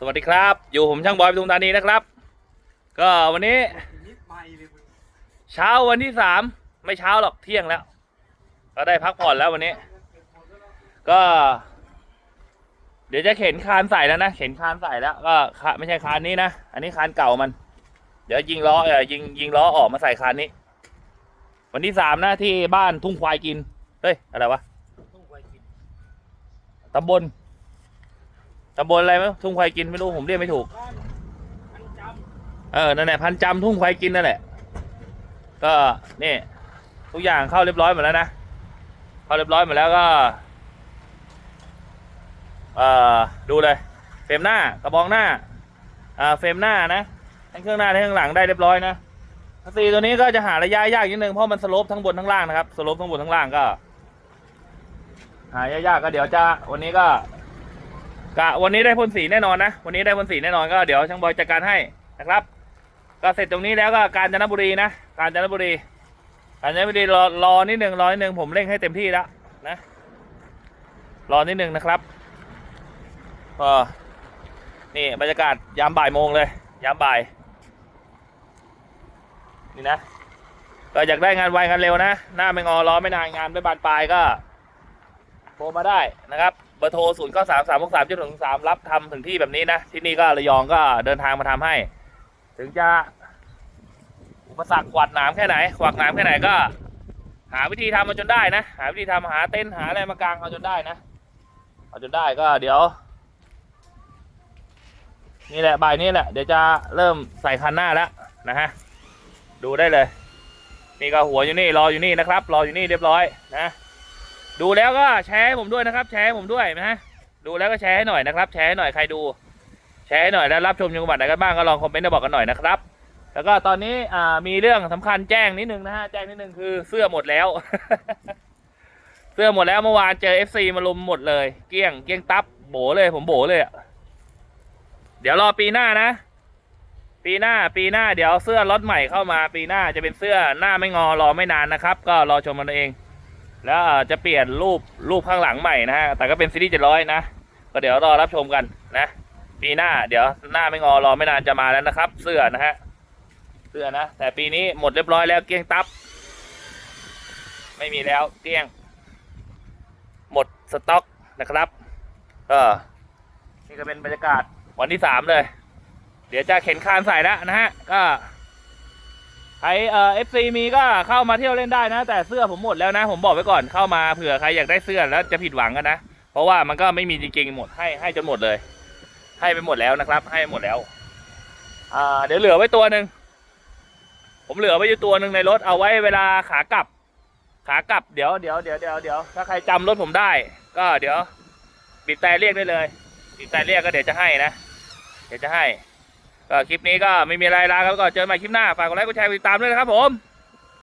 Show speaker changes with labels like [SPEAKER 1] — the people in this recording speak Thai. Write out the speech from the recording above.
[SPEAKER 1] สวัสดีครับ อยู่ผมช่างบอยปทุมธานีนะครับ ก็วันนี้ เช้าวันที่สามไม่เช้าหรอกเที่ยงแล้ว ก็ได้พักผ่อนแล้ววันนี้ ก็ เดี๋ยวจะเข็นคานใส่แล้วนะเข็นคานใส่แล้ว ก็คาไม่ใช่คานนี้นะอันนี้คานเก่ามัน เดี๋ยวยิงล้อเออยิงยิงล้อออกมาใส่คานนี้ วันที่สามนะที่บ้านทุ่งควายกินเฮ้ยอะไรวะตำบล ตำบลอะไรไหมทุ่งควายกินไม่รู้ผมเรียกไม่ถูก เออ นั่นแหละพันจำทุ่งควายกินนั่นแหละ ก็นี่ทุกอย่างเข้าเรียบร้อยหมดแล้วนะ เข้าเรียบร้อยหมดแล้วก็ เอ่อ ดูเลย เฟรมหน้ากระบองหน้า อ่า เฟรมหน้านะ ทั้งเครื่องหน้าทั้งเครื่องหลังได้เรียบร้อยนะคัสซีตัวนี้ก็จะหาระยะยากนิดนึงเพราะมันสโลปทั้งบนทั้งล่างนะครับ สโลปทั้งบนทั้งล่างก็ หายากๆก็เดี๋ยวจะวันนี้ก็ กะวันนี้ได้พ่นสีแน่นอนนะ วันนี้ได้พ่นสีแน่นอนก็เดี๋ยวช่างบอยจัดการให้นะครับ ก็เสร็จตรงนี้แล้วก็กาญจนบุรีนะ กาญจนบุรี กาญจนบุรีรอรอนิดหนึ่งรอนิดหนึ่งผมเร่งให้เต็มที่แล้วนะ รอนิดหนึ่งนะครับก็นี่บรรยากาศยามบ่ายโมงเลย ยามบ่าย นี่นะก็อยากได้งานไวงานเร็วนะ หน้าไม่งอล้อไม่นานงานไม่บานปลายก็โทรมาได้นะครับ เบอร์โทร0 9 3 3 6 3 7 1 3รับทำถึงที่แบบนี้นะ ที่นี่ก็ระยองก็เดินทางมาทำให้ ถึงจะอุปสรรคขวาดหนามแค่ไหนขวากหนามแค่ไหนก็ หาวิธีทำมาจนได้นะ หาวิธีทำหาเต็นหาอะไรมากางเอาจนได้นะ เอาจนได้ก็เดี๋ยวนี่แหละบ่ายนี้แหละเดี๋ยวจะเริ่มใส่คันหน้าแล้วนะฮะดูได้เลย นี่ก็หัวอยู่นี่รออยู่นี่นะครับ รออยู่นี่เรียบร้อยนะ ดูแล้วก็แชร์ให้ผมด้วยนะครับ แชร์ให้ผมด้วยนะฮะดูแล้วก็แชร์ให้หน่อยนะครับ แชร์ให้หน่อยใครดู แชร์ให้หน่อยแล้วรับชมจังหวัดไหนกันบ้างก็ลองคอมเมนต์มาบอกกันหน่อยนะครับ แล้วก็ตอนนี้อ่ามีเรื่องสำคัญแจ้งนิดนึงนะฮะแจ้งนิดนึงคือเสื้อหมดแล้ว เสื้อหมดแล้วเมื่อวานเจอ FC มาลุมหมดเลย เกี้ยงเกี้ยงตับโบเลยผมโบเลยอะเดี๋ยวรอปีหน้านะ ปีหน้าปีหน้าเดี๋ยวเสื้อล็อตใหม่เข้ามา ปีหน้าจะเป็นเสื้อหน้าไม่งอรอไม่นานนะครับ ก็รอชมมันเอง แล้วจะเปลี่ยนรูปรูปข้างหลังใหม่นะฮะแต่ก็เป็นซีรีส์เจ็ดร้อยนะก็เดี๋ยวรอรับชมกันนะปีหน้าเดี๋ยวหน้าไม่งอรอไม่นานจะมาแล้วนะครับ เสื้อนะฮะเสื้อนะแต่ปีนี้หมดเรียบร้อยแล้วเกลี้ยงตับ ไม่มีแล้วเกลี้ยง หมดสต็อกนะครับก็นี่ก็เป็นบรรยากาศวันที่สามเลย เดี๋ยวจะเข็นคานใส่แล้วนะฮะก็ ใครเอ่อฟซีมีก็เข้ามาเที่ยวเล่นได้นะ แต่เสื้อผมหมดแล้วนะ ผมบอกไว้ก่อนเข้ามาเผื่อใครอยากได้เสื้อแล้วจะผิดหวังกันนะ เพราะว่ามันก็ไม่มีจริงๆหมดให้ให้จนหมดเลย ให้ไปหมดแล้วนะครับ ให้หมดแล้ว อ่า เดี๋ยวเหลือไว้ตัวหนึ่งผมเหลือไว้อยู่ตัวหนึ่งในรถเอาไว้เวลาขากลับ ขากลับเดี๋ยวเดี๋ยวเดี๋ยวเดี๋ยวเดี๋ยวถ้าใครจำรถผมได้ ก็เดี๋ยวบีบแต่เรียกได้เลยบีบแต่เรียกก็เดี๋ยวจะให้นะเดี๋ยวจะให้ ก็คลิปนี้ก็ไม่มีอะไรลาครับก็เจอกันใหม่คลิปหน้าฝากกดไลค์กดแชร์กดติดตามด้วยนะครับผม